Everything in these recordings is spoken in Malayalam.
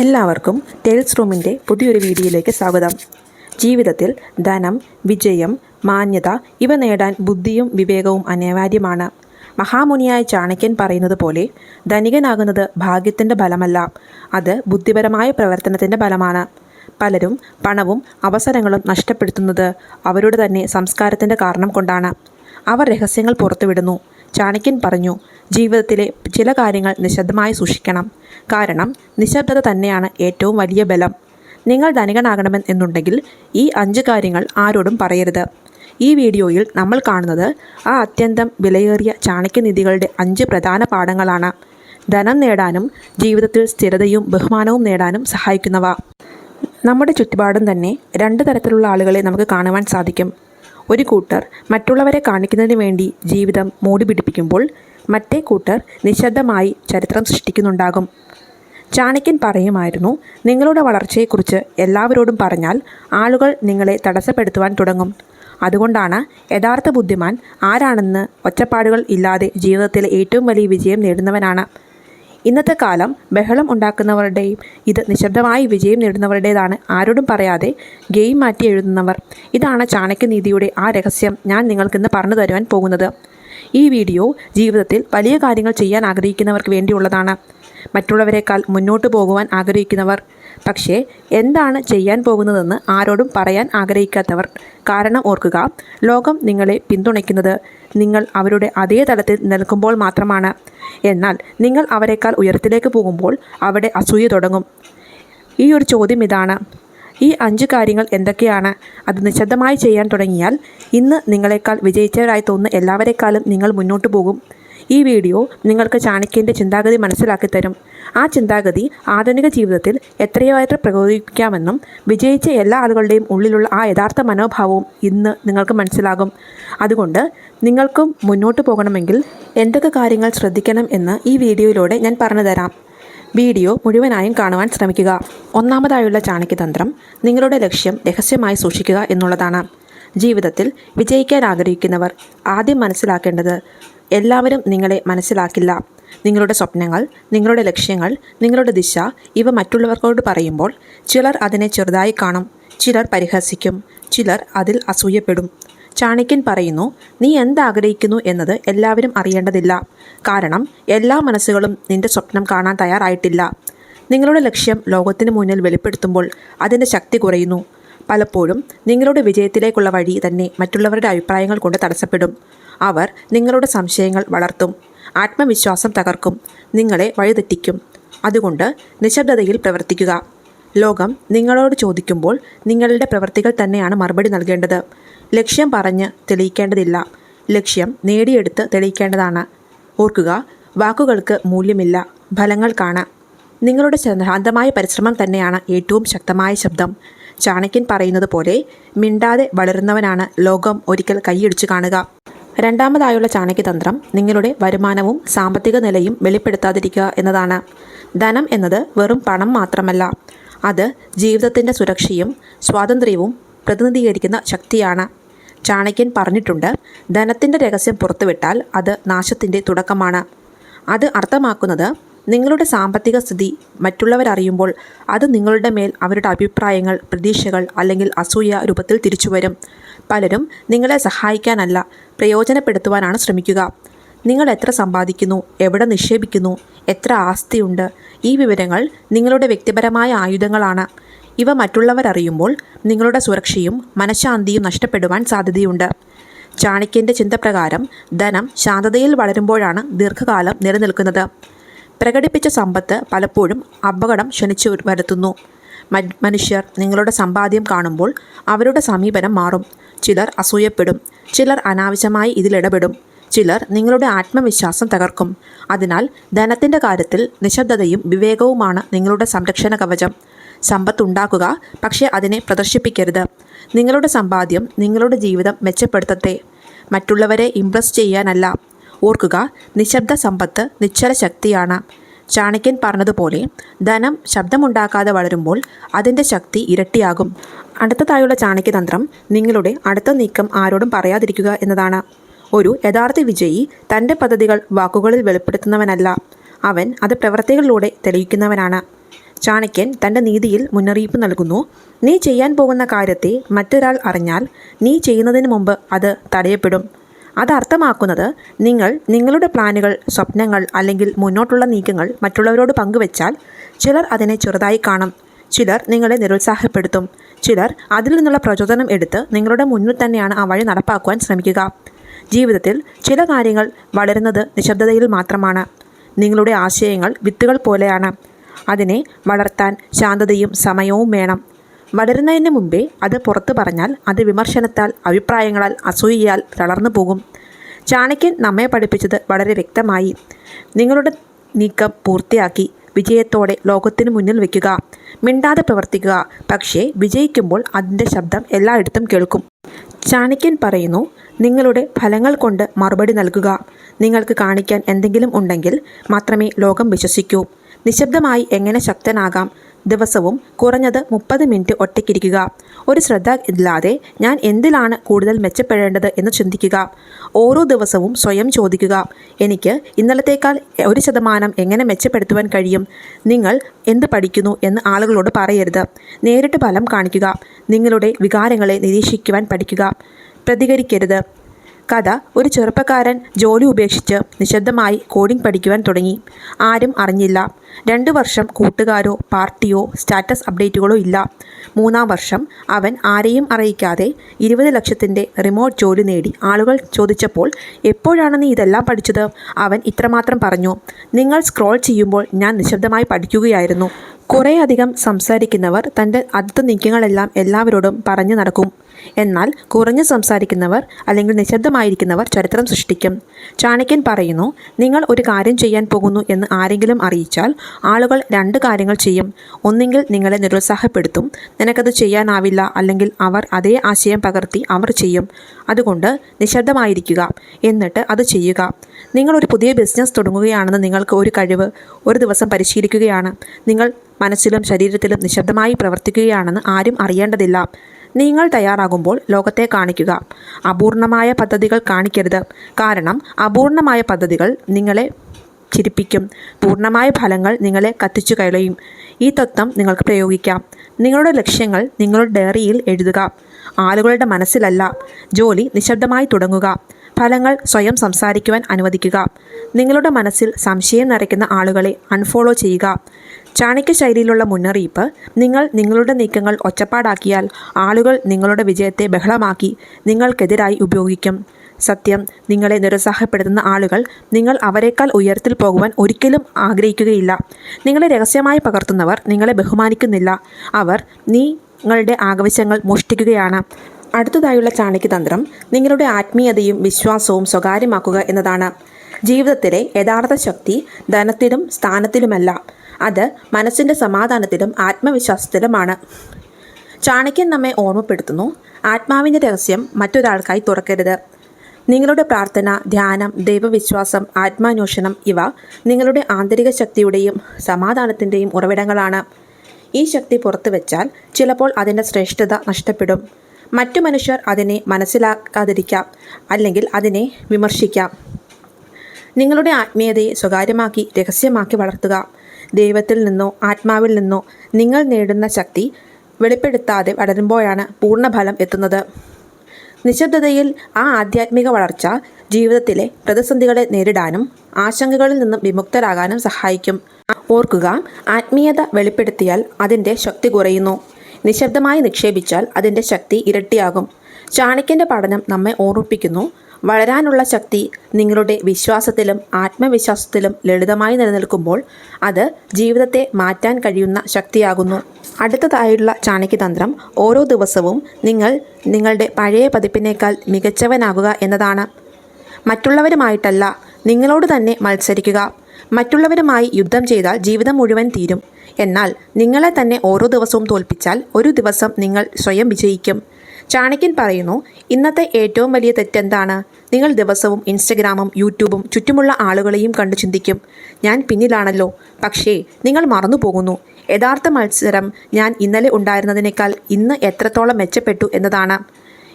എല്ലാവർക്കും ടെയിൽസ് റൂമിന്റെ പുതിയൊരു വീഡിയോയിലേക്ക് സ്വാഗതം. ജീവിതത്തിൽ ധനം വിജയം മാന്യത ഇവ നേടാൻ ബുദ്ധിയും വിവേകവും അനിവാര്യമാണ്. മഹാമുനിയായ ചാണക്യൻ പറയുന്നത് പോലെ ധനികനാകുന്നത് ഭാഗ്യത്തിന്റെ ഫലമല്ല. അത് ബുദ്ധിപരമായ പ്രവർത്തനത്തിന്റെ ഫലമാണ്. പലരും പണവും അവസരങ്ങളും നഷ്ടപ്പെടുത്തുന്നത് അവരുടെ തന്നെ സംസ്കാരത്തിന്റെ കാരണം കൊണ്ടാണ്. അവർ രഹസ്യങ്ങൾ പുറത്തുവിടുന്നു. ചാണക്യൻ പറഞ്ഞു ജീവിതത്തിലെ ചില കാര്യങ്ങൾ നിശബ്ദമായി സൂക്ഷിക്കണം. കാരണം നിശബ്ദത തന്നെയാണ് ഏറ്റവും വലിയ ബലം. നിങ്ങൾ ധനികനാകണമെന്ന് എന്നുണ്ടെങ്കിൽ ഈ അഞ്ച് കാര്യങ്ങൾ ആരോടും പറയരുത്. ഈ വീഡിയോയിൽ നമ്മൾ കാണുന്നത് ആ അത്യന്തം വിലയേറിയ ചാണക്യനിധികളുടെ അഞ്ച് പ്രധാന പാഠങ്ങളാണ്. ധനം നേടാനും ജീവിതത്തിൽ സ്ഥിരതയും ബഹുമാനവും നേടാനും സഹായിക്കുന്നവ. നമ്മുടെ ചുറ്റുപാടും തന്നെ രണ്ട് തരത്തിലുള്ള ആളുകളെ നമുക്ക് കാണുവാൻ സാധിക്കും. ഒരു കൂട്ടർ മറ്റുള്ളവരെ കാണിക്കുന്നതിന് വേണ്ടി ജീവിതം മൂടി പിടിപ്പിക്കുമ്പോൾ മറ്റേ കൂട്ടർ നിശബ്ദമായി ചരിത്രം സൃഷ്ടിക്കുന്നുണ്ടാകും. ചാണക്യൻ പറയുമായിരുന്നു നിങ്ങളുടെ വളർച്ചയെക്കുറിച്ച് എല്ലാവരോടും പറഞ്ഞാൽ ആളുകൾ നിങ്ങളെ തടസ്സപ്പെടുത്തുവാൻ തുടങ്ങും. അതുകൊണ്ടാണ് യഥാർത്ഥ ബുദ്ധിമാൻ ആരാണെന്ന് ഒച്ചപ്പാടുകൾ ഇല്ലാതെ ജീവിതത്തിലെ ഏറ്റവും വലിയ വിജയം നേടുന്നവനാണ്. ഇന്നത്തെ കാലം ബഹളം ഉണ്ടാക്കുന്നവരുടെയും ഇത് നിശബ്ദമായി വിജയം നേടുന്നവരുടേതാണ്. ആരോടും പറയാതെ ഗെയിം മാറ്റി എഴുതുന്നവർ. ഇതാണ് ചാണക്യനീതിയുടെ ആ രഹസ്യം ഞാൻ നിങ്ങൾക്കിന്ന് പറഞ്ഞു തരുവാൻ പോകുന്നത്. ഈ വീഡിയോ ജീവിതത്തിൽ വലിയ കാര്യങ്ങൾ ചെയ്യാൻ ആഗ്രഹിക്കുന്നവർക്ക് വേണ്ടിയുള്ളതാണ്. മറ്റുള്ളവരെക്കാൾ മുന്നോട്ട് പോകുവാൻ ആഗ്രഹിക്കുന്നവർ. പക്ഷേ എന്താണ് ചെയ്യാൻ പോകുന്നതെന്ന് ആരോടും പറയാൻ ആഗ്രഹിക്കാത്തവർ. കാരണം ഓർക്കുക ലോകം നിങ്ങളെ പിന്തുണയ്ക്കുന്നത് നിങ്ങൾ അവരുടെ അതേ തലത്തിൽ നിൽക്കുമ്പോൾ മാത്രമാണ്. എന്നാൽ നിങ്ങൾ അവരെക്കാൾ ഉയരത്തിലേക്ക് പോകുമ്പോൾ അവിടെ അസൂയ തുടങ്ങും. ഈ ഒരു ചോദ്യം ഇതാണ്. ഈ അഞ്ച് കാര്യങ്ങൾ എന്തൊക്കെയാണ്? അത് നിശബ്ദമായി ചെയ്യാൻ തുടങ്ങിയാൽ ഇന്ന് നിങ്ങളെക്കാൾ വിജയിച്ചവരായി തോന്നുന്ന എല്ലാവരെക്കാളും നിങ്ങൾ മുന്നോട്ട് പോകും. ഈ വീഡിയോ നിങ്ങൾക്ക് ചാണക്യന്റെ ചിന്താഗതി മനസ്സിലാക്കി തരും. ആ ചിന്താഗതി ആധുനിക ജീവിതത്തിൽ എത്രയായിട്ട് പ്രകോപിപ്പിക്കാമെന്നും വിജയിച്ച എല്ലാ ആളുകളുടെയും ഉള്ളിലുള്ള ആ യഥാർത്ഥ മനോഭാവവും ഇന്ന് നിങ്ങൾക്ക് മനസ്സിലാകും. അതുകൊണ്ട് നിങ്ങൾക്കും മുന്നോട്ട് പോകണമെങ്കിൽ എന്തൊക്കെ കാര്യങ്ങൾ ശ്രദ്ധിക്കണം എന്ന് ഈ വീഡിയോയിലൂടെ ഞാൻ പറഞ്ഞു തരാം. വീഡിയോ മുഴുവനായും കാണുവാൻ ശ്രമിക്കുക. ഒന്നാമതായുള്ള ചാണക്യതന്ത്രം നിങ്ങളുടെ ലക്ഷ്യം രഹസ്യമായി സൂക്ഷിക്കുക എന്നുള്ളതാണ്. ജീവിതത്തിൽ വിജയിക്കാൻ ആഗ്രഹിക്കുന്നവർ ആദ്യം മനസ്സിലാക്കേണ്ടത് എല്ലാവരും നിങ്ങളെ മനസ്സിലാക്കില്ല. നിങ്ങളുടെ സ്വപ്നങ്ങൾ നിങ്ങളുടെ ലക്ഷ്യങ്ങൾ നിങ്ങളുടെ ദിശ ഇവ മറ്റുള്ളവർക്കോട് പറയുമ്പോൾ ചിലർ അതിനെ ചെറുതായി കാണും ചിലർ പരിഹസിക്കും ചിലർ അതിൽ അസൂയപ്പെടും. ചാണക്യൻ പറയുന്നു നീ എന്താഗ്രഹിക്കുന്നു എന്നത് എല്ലാവരും അറിയേണ്ടതില്ല. കാരണം എല്ലാ മനസ്സുകളും നിന്റെ സ്വപ്നം കാണാൻ തയ്യാറായിട്ടില്ല. നിങ്ങളുടെ ലക്ഷ്യം ലോകത്തിന് മുന്നിൽ വെളിപ്പെടുത്തുമ്പോൾ അതിന്റെ ശക്തി കുറയുന്നു. പലപ്പോഴും നിങ്ങളുടെ വിജയത്തിലേക്കുള്ള വഴി തന്നെ മറ്റുള്ളവരുടെ അഭിപ്രായങ്ങൾ കൊണ്ട് തടസ്സപ്പെടും. അവർ നിങ്ങളുടെ സംശയങ്ങൾ വളർത്തും. ആത്മവിശ്വാസം തകർക്കും. നിങ്ങളെ വഴിതെറ്റിക്കും. അതുകൊണ്ട് നിശബ്ദതയിൽ പ്രവർത്തിക്കുക. ലോകം നിങ്ങളോട് ചോദിക്കുമ്പോൾ നിങ്ങളുടെ പ്രവൃത്തികൾ തന്നെയാണ് മറുപടി നൽകേണ്ടത്. ലക്ഷ്യം പറഞ്ഞ് തെളിയിക്കേണ്ടതില്ല. ലക്ഷ്യം നേടിയെടുത്ത് തെളിയിക്കേണ്ടതാണ്. ഓർക്കുക വാക്കുകൾക്ക് മൂല്യമില്ല ഫലങ്ങൾ കാണാം. നിങ്ങളുടെ ശാന്തമായ പരിശ്രമം തന്നെയാണ് ഏറ്റവും ശക്തമായ ശബ്ദം. ചാണക്യൻ പറയുന്നത് പോലെ മിണ്ടാതെ വളരുന്നവനാണ് ലോകം ഒരിക്കൽ കൈയടിച്ചു കാണുക. രണ്ടാമതായുള്ള ചാണക്യതന്ത്രം നിങ്ങളുടെ വരുമാനവും സാമ്പത്തിക നിലയും വെളിപ്പെടുത്താതിരിക്കുക എന്നതാണ്. ധനം എന്നത് വെറും പണം മാത്രമല്ല. അത് ജീവിതത്തിന്റെ സുരക്ഷയും സ്വാതന്ത്ര്യവും പ്രതിനിധീകരിക്കുന്ന ശക്തിയാണ്. ചാണക്യൻ പറഞ്ഞിട്ടുണ്ട് ധനത്തിന്റെ രഹസ്യം പുറത്തുവിട്ടാൽ അത് നാശത്തിന്റെ തുടക്കമാണ്. അത് അർത്ഥമാക്കുന്നത് നിങ്ങളുടെ സാമ്പത്തിക സ്ഥിതി മറ്റുള്ളവരറിയുമ്പോൾ അത് നിങ്ങളുടെ മേൽ അവരുടെ അഭിപ്രായങ്ങൾ പ്രതീക്ഷകൾ അല്ലെങ്കിൽ അസൂയ രൂപത്തിൽ തിരിച്ചുവരും. പലരും നിങ്ങളെ സഹായിക്കാനല്ല പ്രയോജനപ്പെടുത്തുവാനാണ് ശ്രമിക്കുക. നിങ്ങൾ എത്ര സമ്പാദിക്കുന്നു എവിടെ നിക്ഷേപിക്കുന്നു എത്ര ആസ്തിയുണ്ട് ഈ വിവരങ്ങൾ നിങ്ങളുടെ വ്യക്തിപരമായ ആയുധങ്ങളാണ്. ഇവ മറ്റുള്ളവർ അറിയുമ്പോൾ നിങ്ങളുടെ സുരക്ഷയും മനഃശാന്തിയും നഷ്ടപ്പെടുവാൻ സാധ്യതയുണ്ട്. ചാണക്യന്റെ ചിന്തപ്രകാരം ധനം ശാന്തതയിൽ വളരുമ്പോഴാണ് ദീർഘകാലം നിലനിൽക്കുന്നത്. പ്രകടിപ്പിച്ച സമ്പത്ത് പലപ്പോഴും അപകടം ക്ഷണിച്ചു വരുത്തുന്നു. മനുഷ്യർ നിങ്ങളുടെ സമ്പാദ്യം കാണുമ്പോൾ അവരുടെ സമീപനം മാറും. ചിലർ അസൂയപ്പെടും. ചിലർ അനാവശ്യമായി ഇതിലിടപെടും ചിലർ നിങ്ങളുടെ ആത്മവിശ്വാസം തകർക്കും. അതിനാൽ ധനത്തിന്റെ കാര്യത്തിൽ നിശബ്ദതയും വിവേകവുമാണ് നിങ്ങളുടെ സംരക്ഷണ കവചം. സമ്പത്തുണ്ടാക്കുക പക്ഷേ അതിനെ പ്രദർശിപ്പിക്കരുത്. നിങ്ങളുടെ സമ്പാദ്യം നിങ്ങളുടെ ജീവിതം മെച്ചപ്പെടുത്തട്ടെ. മറ്റുള്ളവരെ ഇംപ്രസ് ചെയ്യാനല്ല. ഓർക്കുക നിശബ്ദ സമ്പത്ത് നിശ്ചല ശക്തിയാണ്. ചാണക്യൻ പറഞ്ഞതുപോലെ ധനം ശബ്ദമുണ്ടാക്കാതെ വളരുമ്പോൾ അതിന്റെ ശക്തി ഇരട്ടിയാകും. അടുത്തതായുള്ള ചാണക്യതന്ത്രം നിങ്ങളുടെ അടുത്ത നീക്കം ആരോടും പറയാതിരിക്കുക എന്നതാണ്. ഒരു യഥാർത്ഥ വിജയി തന്റെ പദ്ധതികൾ വാക്കുകളിൽ വെളിപ്പെടുത്തുന്നവനല്ല. അവൻ അത് പ്രവൃത്തികളിലൂടെ തെളിയിക്കുന്നവനാണ്. ചാണക്യൻ തന്റെ നീതിയിൽ മുന്നറിയിപ്പ് നൽകുന്നു. നീ ചെയ്യാൻ പോകുന്ന കാര്യത്തെ മറ്റൊരാൾ അറിഞ്ഞാൽ നീ ചെയ്യുന്നതിന് മുമ്പ് അത് തടയപ്പെടും. അത് അർത്ഥമാക്കുന്നത് നിങ്ങൾ നിങ്ങളുടെ പ്ലാനുകൾ സ്വപ്നങ്ങൾ അല്ലെങ്കിൽ മുന്നോട്ടുള്ള നീക്കങ്ങൾ മറ്റുള്ളവരോട് പങ്കുവച്ചാൽ ചിലർ അതിനെ ചെറുതായി കാണും. ചിലർ നിങ്ങളെ നിരുത്സാഹപ്പെടുത്തും. ചിലർ അതിൽ നിന്നുള്ള പ്രചോദനം എടുത്ത് നിങ്ങളുടെ മുന്നിൽ തന്നെയാണ് ആ വഴി നടപ്പാക്കുവാൻ ശ്രമിക്കുക. ജീവിതത്തിൽ ചില കാര്യങ്ങൾ വളരുന്നത് നിശബ്ദതയിൽ മാത്രമാണ്. നിങ്ങളുടെ ആശയങ്ങൾ വിത്തുകൾ പോലെയാണ്. അതിനെ വളർത്താൻ ശാന്തതയും സമയവും വേണം. വളരുന്നതിന് മുമ്പേ അത് പുറത്തു പറഞ്ഞാൽ അത് വിമർശനത്താൽ അഭിപ്രായങ്ങളാൽ അസൂയയാൽ തളർന്നു പോകും. ചാണക്യൻ നമ്മെ പഠിപ്പിച്ചത് വളരെ വ്യക്തമായി. നിങ്ങളുടെ നീക്കം പൂർത്തിയാക്കി വിജയത്തോടെ ലോകത്തിന് മുന്നിൽ വയ്ക്കുക മിണ്ടാതെ പ്രവർത്തിക്കുക. പക്ഷേ വിജയിക്കുമ്പോൾ അതിന്റെ ശബ്ദം എല്ലായിടത്തും കേൾക്കും. ചാണക്യൻ പറയുന്നു നിങ്ങളുടെ ഫലങ്ങൾ കൊണ്ട് മറുപടി നൽകുക. നിങ്ങൾക്ക് കാണിക്കാൻ എന്തെങ്കിലും ഉണ്ടെങ്കിൽ മാത്രമേ ലോകം വിശ്വസിക്കൂ. നിശബ്ദമായി എങ്ങനെ ശക്തനാകാം? ദിവസവും കുറഞ്ഞത് മുപ്പത് മിനിറ്റ് ഒറ്റയ്ക്കിരിക്കുക. ഒരു ശ്രദ്ധ ഇല്ലാതെ ഞാൻ എന്തിലാണ് കൂടുതൽ മെച്ചപ്പെടേണ്ടത് എന്ന് ചിന്തിക്കുക. ഓരോ ദിവസവും സ്വയം ചോദിക്കുക. എനിക്ക് ഇന്നലത്തേക്കാൾ ഒരു ശതമാനം എങ്ങനെ മെച്ചപ്പെടുത്തുവാൻ കഴിയും? നിങ്ങൾ എന്ത് പഠിക്കുന്നു എന്ന് ആളുകളോട് പറയരുത്. നേരിട്ട് ഫലം കാണിക്കുക. നിങ്ങളുടെ വികാരങ്ങളെ നിരീക്ഷിക്കുവാൻ പഠിക്കുക. പ്രതികരിക്കരുത്. കഥ ഒരു ചെറുപ്പക്കാരൻ ജോലി ഉപേക്ഷിച്ച് നിശബ്ദമായി കോഡിംഗ് പഠിക്കുവാൻ തുടങ്ങി. ആരും അറിഞ്ഞില്ല. രണ്ട് വർഷം കൂട്ടുകാരോ പാർട്ടിയോ സ്റ്റാറ്റസ് അപ്ഡേറ്റുകളോ ഇല്ല. മൂന്നാം വർഷം അവൻ ആരെയും അറിയിക്കാതെ ഇരുപത് ലക്ഷത്തിന്റെ റിമോട്ട് ജോലി നേടി. ആളുകൾ ചോദിച്ചപ്പോൾ എപ്പോഴാണ് നീ ഇതെല്ലാം പഠിച്ചത്? അവൻ ഇത്രമാത്രം പറഞ്ഞു. നിങ്ങൾ സ്ക്രോൾ ചെയ്യുമ്പോൾ ഞാൻ നിശബ്ദമായി പഠിക്കുകയായിരുന്നു. കുറേയധികം സംസാരിക്കുന്നവർ തന്റെ അടുത്ത നീക്കങ്ങളെല്ലാം എല്ലാവരോടും പറഞ്ഞു നടക്കും. എന്നാൽ കുറഞ്ഞ് സംസാരിക്കുന്നവർ അല്ലെങ്കിൽ നിശബ്ദമായിരിക്കുന്നവർ ചരിത്രം സൃഷ്ടിക്കും. ചാണക്യൻ പറയുന്നു നിങ്ങൾ ഒരു കാര്യം ചെയ്യാൻ പോകുന്നു എന്ന് ആരെങ്കിലും അറിയിച്ചാൽ ആളുകൾ രണ്ട് കാര്യങ്ങൾ ചെയ്യും. ഒന്നെങ്കിൽ നിങ്ങളെ നിരുത്സാഹപ്പെടുത്തും നിനക്കത് ചെയ്യാനാവില്ല അല്ലെങ്കിൽ അവർ അതേ ആശയം പകർത്തി അവർ ചെയ്യും. അതുകൊണ്ട് നിശബ്ദമായിരിക്കുക എന്നിട്ട് അത് ചെയ്യുക. നിങ്ങൾ ഒരു പുതിയ ബിസിനസ് തുടങ്ങുകയാണെന്ന് നിങ്ങൾക്ക് ഒരു കഴിവ് ഒരു ദിവസം പരിശീലിക്കുകയാണ്. നിങ്ങൾ മനസ്സിലും ശരീരത്തിലും നിശബ്ദമായി പ്രവർത്തിക്കുകയാണെന്ന് ആരും അറിയേണ്ടതില്ല. നിങ്ങൾ തയ്യാറാകുമ്പോൾ ലോകത്തെ കാണിക്കുക. അപൂർണമായ പദ്ധതികൾ കാണിക്കരുത്. കാരണം അപൂർണമായ പദ്ധതികൾ നിങ്ങളെ ചിരിപ്പിക്കും. പൂർണമായ ഫലങ്ങൾ നിങ്ങളെ കത്തിച്ചു കയളയും ഈ തത്വം നിങ്ങൾക്ക് പ്രയോഗിക്കാം. നിങ്ങളുടെ ലക്ഷ്യങ്ങൾ നിങ്ങളുടെ ഡയറിയിൽ എഴുതുക. ആളുകളുടെ മനസ്സിലല്ല. ജോലി നിശബ്ദമായി തുടങ്ങുക. ഫലങ്ങൾ സ്വയം സംസാരിക്കുവാൻ അനുവദിക്കുക. നിങ്ങളുടെ മനസ്സിൽ സംശയം നിറയ്ക്കുന്ന ആളുകളെ അൺഫോളോ ചെയ്യുക. ചാണക്യ ശൈലിയിലുള്ള മുന്നറിയിപ്പ് നിങ്ങൾ നിങ്ങളുടെ നീക്കങ്ങൾ ഒച്ചപ്പാടാക്കിയാൽ ആളുകൾ നിങ്ങളുടെ വിജയത്തെ ബഹളമാക്കി നിങ്ങൾക്കെതിരായി ഉപയോഗിക്കും. സത്യം നിങ്ങളെ നിരുത്സാഹപ്പെടുത്തുന്ന ആളുകൾ നിങ്ങൾ അവരെക്കാൾ ഉയരത്തിൽ പോകുവാൻ ഒരിക്കലും ആഗ്രഹിക്കുകയില്ല. നിങ്ങളെ രഹസ്യമായി പകർത്തുന്നവർ നിങ്ങളെ ബഹുമാനിക്കുന്നില്ല. അവർ നിങ്ങളുടെ ആവശ്യങ്ങൾ മോഷ്ടിക്കുകയാണ്. അടുത്തതായുള്ള ചാണക്യതന്ത്രം നിങ്ങളുടെ ആത്മീയതയും വിശ്വാസവും സ്വകാര്യമാക്കുക എന്നതാണ്. ജീവിതത്തിലെ യഥാർത്ഥ ശക്തി ധനത്തിലും സ്ഥാനത്തിലുമല്ല. അത് മനസ്സിന്റെ സമാധാനത്തിലും ആത്മവിശ്വാസത്തിലുമാണ്. ചാണക്യൻ നമ്മെ ഓർമ്മപ്പെടുത്തുന്നു. ആത്മാവിന്റെ രഹസ്യം മറ്റൊരാൾക്കായി തുറക്കരുത്. നിങ്ങളുടെ പ്രാർത്ഥന ധ്യാനം ദൈവവിശ്വാസം ആത്മാന്വേഷണം ഇവ നിങ്ങളുടെ ആന്തരിക ശക്തിയുടെയും സമാധാനത്തിന്റെയും ഉറവിടങ്ങളാണ്. ഈ ശക്തി പുറത്തു വെച്ചാൽ ചിലപ്പോൾ അതിന്റെ ശ്രേഷ്ഠത നഷ്ടപ്പെടും. മറ്റു മനുഷ്യർ അതിനെ മനസ്സിലാക്കാതിരിക്കാം അല്ലെങ്കിൽ അതിനെ വിമർശിക്കാം. നിങ്ങളുടെ ആത്മീയതയെ സ്വകാര്യമാക്കി രഹസ്യമാക്കി വളർത്തുക. ദൈവത്തിൽ നിന്നോ ആത്മാവിൽ നിന്നോ നിങ്ങൾ നേടുന്ന ശക്തി വെളിപ്പെടുത്താതെ വളരുമ്പോഴാണ് പൂർണഫലം എത്തുന്നത്. നിശബ്ദതയിൽ ആ ആധ്യാത്മിക വളർച്ച ജീവിതത്തിലെ പ്രതിസന്ധികളെ നേരിടാനും ആശങ്കകളിൽ നിന്നും വിമുക്തരാകാനും സഹായിക്കും. ഓർക്കുക ആത്മീയത വെളിപ്പെടുത്തിയാൽ അതിന്റെ ശക്തി കുറയുന്നു. നിശബ്ദമായി നിക്ഷേപിച്ചാൽ അതിന്റെ ശക്തി ഇരട്ടിയാകും. ചാണക്യന്റെ പഠനം നമ്മെ ഓർമ്മിപ്പിക്കുന്നു. വളരാനുള്ള ശക്തി നിങ്ങളുടെ വിശ്വാസത്തിലും ആത്മവിശ്വാസത്തിലും ലളിതമായി നിലനിൽക്കുമ്പോൾ അത് ജീവിതത്തെ മാറ്റാൻ കഴിയുന്ന ശക്തിയാകുന്നു. അടുത്തതായുള്ള ചാണക്യതന്ത്രം ഓരോ ദിവസവും നിങ്ങൾ നിങ്ങളുടെ പഴയ പതിപ്പിനേക്കാൾ മികച്ചവനാകുക എന്നതാണ്. മറ്റുള്ളവരുമായിട്ടല്ല നിങ്ങളോട് തന്നെ മത്സരിക്കുക. മറ്റുള്ളവരുമായി യുദ്ധം ചെയ്താൽ ജീവിതം മുഴുവൻ തീരും. എന്നാൽ നിങ്ങളെ തന്നെ ഓരോ ദിവസവും തോൽപ്പിച്ചാൽ ഒരു ദിവസം നിങ്ങൾ സ്വയം വിജയിക്കും. ചാണക്യൻ പറയുന്നു ഇന്നത്തെ ഏറ്റവും വലിയ തെറ്റെന്താണ്? നിങ്ങൾ ദിവസവും ഇൻസ്റ്റഗ്രാമും യൂട്യൂബും ചുറ്റുമുള്ള ആളുകളെയും കണ്ടു ചിന്തിക്കും. ഞാൻ പിന്നിലാണല്ലോ. പക്ഷേ നിങ്ങൾ മറന്നു പോകുന്നു. യഥാർത്ഥ മത്സരം ഞാൻ ഇന്നലെ ഉണ്ടായിരുന്നതിനേക്കാൾ ഇന്ന് എത്രത്തോളം മെച്ചപ്പെട്ടു എന്നതാണ്.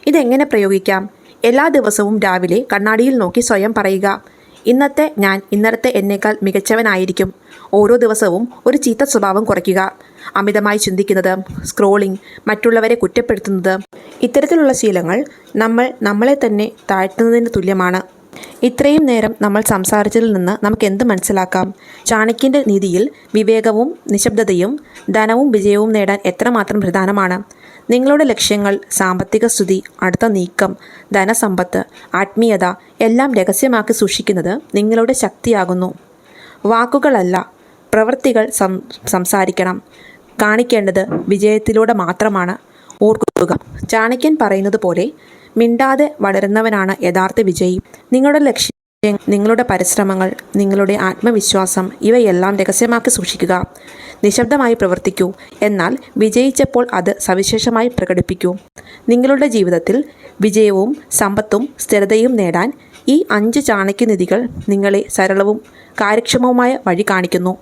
ഇതെങ്ങനെ പ്രയോഗിക്കാം? എല്ലാ ദിവസവും രാവിലെ കണ്ണാടിയിൽ നോക്കി സ്വയം പറയുക. ഇന്നത്തെ ഞാൻ ഇന്നലത്തെ എന്നേക്കാൾ മികച്ചവനായിരിക്കും. ഓരോ ദിവസവും ഒരു ചീത്ത സ്വഭാവം കുറയ്ക്കുക. അമിതമായി ചിന്തിക്കുന്നത് സ്ക്രോളിംഗ് മറ്റുള്ളവരെ കുറ്റപ്പെടുത്തുന്നത്. ഇത്തരത്തിലുള്ള ശീലങ്ങൾ നമ്മൾ നമ്മളെ തന്നെ താഴ്ത്തുന്നതിന് തുല്യമാണ്. ഇത്രയും നേരം നമ്മൾ സംസാരിച്ചതിൽ നിന്ന് നമുക്ക് എന്ത് മനസ്സിലാക്കാം? ചാണക്യന്റെ നീതിയിൽ വിവേകവും നിശബ്ദതയും ധനവും വിജയവും നേടാൻ എത്രമാത്രം പ്രധാനമാണ്? നിങ്ങളുടെ ലക്ഷ്യങ്ങൾ സാമ്പത്തിക സ്ഥിതി അടുത്ത നീക്കം ധനസമ്പത്ത് ആത്മീയത എല്ലാം രഹസ്യമാക്കി സൂക്ഷിക്കുന്നത് നിങ്ങളുടെ ശക്തിയാകുന്നു. വാക്കുകളല്ല പ്രവൃത്തികൾ സംസാരിക്കണം. കാണിക്കേണ്ടത് വിജയത്തിലൂടെ മാത്രമാണ്. ഓർക്കുക ചാണക്യൻ പറയുന്നത് പോലെ മിണ്ടാതെ വളരുന്നവനാണ് യഥാർത്ഥ വിജയി. നിങ്ങളുടെ ലക്ഷ്യം നിങ്ങളുടെ പരിശ്രമങ്ങൾ നിങ്ങളുടെ ആത്മവിശ്വാസം ഇവയെല്ലാം രഹസ്യമാക്കി സൂക്ഷിക്കുക. നിശബ്ദമായി പ്രവർത്തിക്കൂ. എന്നാൽ വിജയിച്ചപ്പോൾ അത് സവിശേഷമായി പ്രകടിപ്പിക്കൂ. നിങ്ങളുടെ ജീവിതത്തിൽ വിജയവും സമ്പത്തും സ്ഥിരതയും നേടാൻ ഈ അഞ്ച് ചാണക്യനിധികൾ നിങ്ങളെ സരളവും കാര്യക്ഷമവുമായ വഴി കാണിക്കുന്നു.